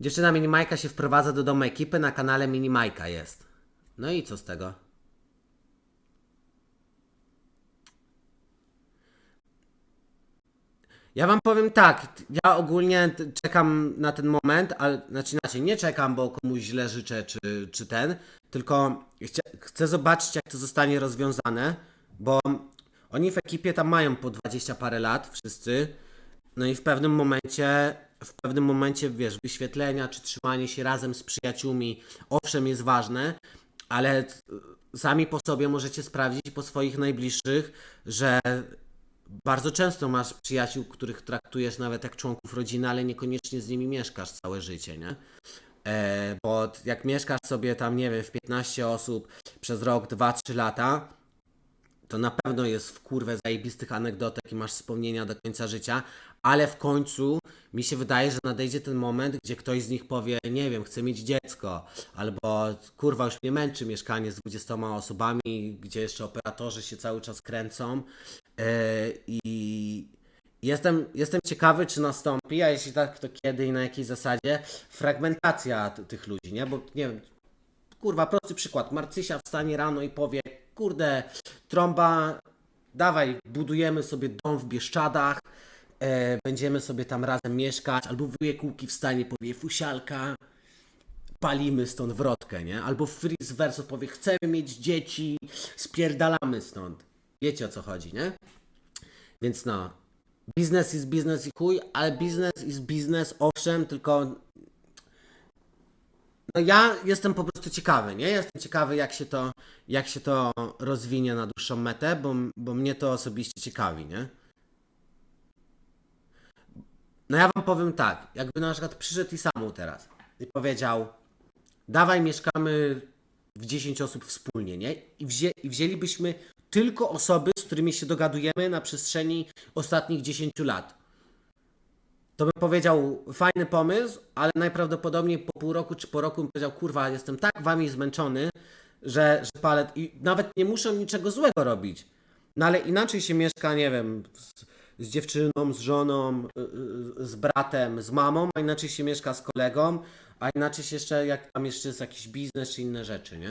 Dziewczyna Minimajka się wprowadza do domu ekipy, na kanale Minimajka jest. No i co z tego? Ja wam powiem tak, ja ogólnie czekam na ten moment, ale znaczy inaczej, nie czekam, bo komuś źle życzę, czy, czy ten, tylko chcę zobaczyć, jak to zostanie rozwiązane, bo oni w ekipie tam mają po 20 parę lat, wszyscy, no i w pewnym momencie, w pewnym momencie, wiesz, wyświetlenia, czy trzymanie się razem z przyjaciółmi, owszem, jest ważne, ale t- sami po sobie możecie sprawdzić po swoich najbliższych, że bardzo często masz przyjaciół, których traktujesz nawet jak członków rodziny, ale niekoniecznie z nimi mieszkasz całe życie, nie? E, bo jak mieszkasz sobie tam, nie wiem, w 15 osób przez rok, 2-3 lata, to na pewno jest w kurwę zajebistych anegdotek i masz wspomnienia do końca życia, ale w końcu mi się wydaje, że nadejdzie ten moment, gdzie ktoś z nich powie, nie wiem, chcę mieć dziecko, albo kurwa już mnie męczy mieszkanie z 20 osobami, gdzie jeszcze operatorzy się cały czas kręcą E, i jestem, jestem ciekawy, czy nastąpi, a jeśli tak, to kiedy i na jakiej zasadzie fragmentacja tych ludzi, nie? Bo nie wiem, kurwa, prosty przykład. Marcysia wstanie rano i powie, kurde, trąba, dawaj, budujemy sobie dom w Bieszczadach, e, będziemy sobie tam razem mieszkać, albo wujek Łuki wstanie i powie, fusialka, palimy stąd wrotkę, nie? Albo Fritz Verso powie, chcemy mieć dzieci, spierdalamy stąd. Wiecie o co chodzi, nie? Więc no, biznes jest biznes i chuj, ale biznes jest biznes, owszem, tylko no ja jestem po prostu ciekawy, nie? Jestem ciekawy, jak się to, jak się to rozwinie na dłuższą metę, bo, bo mnie to osobiście ciekawi, nie? No ja wam powiem tak, jakby na przykład przyszedł i samu teraz i powiedział, dawaj mieszkamy w 10 osób wspólnie, nie? I, wzię, I wzięlibyśmy tylko osoby, z którymi się dogadujemy na przestrzeni ostatnich 10 lat. To bym powiedział, fajny pomysł, ale najprawdopodobniej po pół roku czy po roku bym powiedział, kurwa, jestem tak wami zmęczony, że, że palet i nawet nie muszę niczego złego robić. No ale inaczej się mieszka, nie wiem, z, z dziewczyną, z żoną, y, y, z bratem, z mamą, a inaczej się mieszka z kolegą, a inaczej się jeszcze, jak tam jeszcze jest jakiś biznes czy inne rzeczy, nie?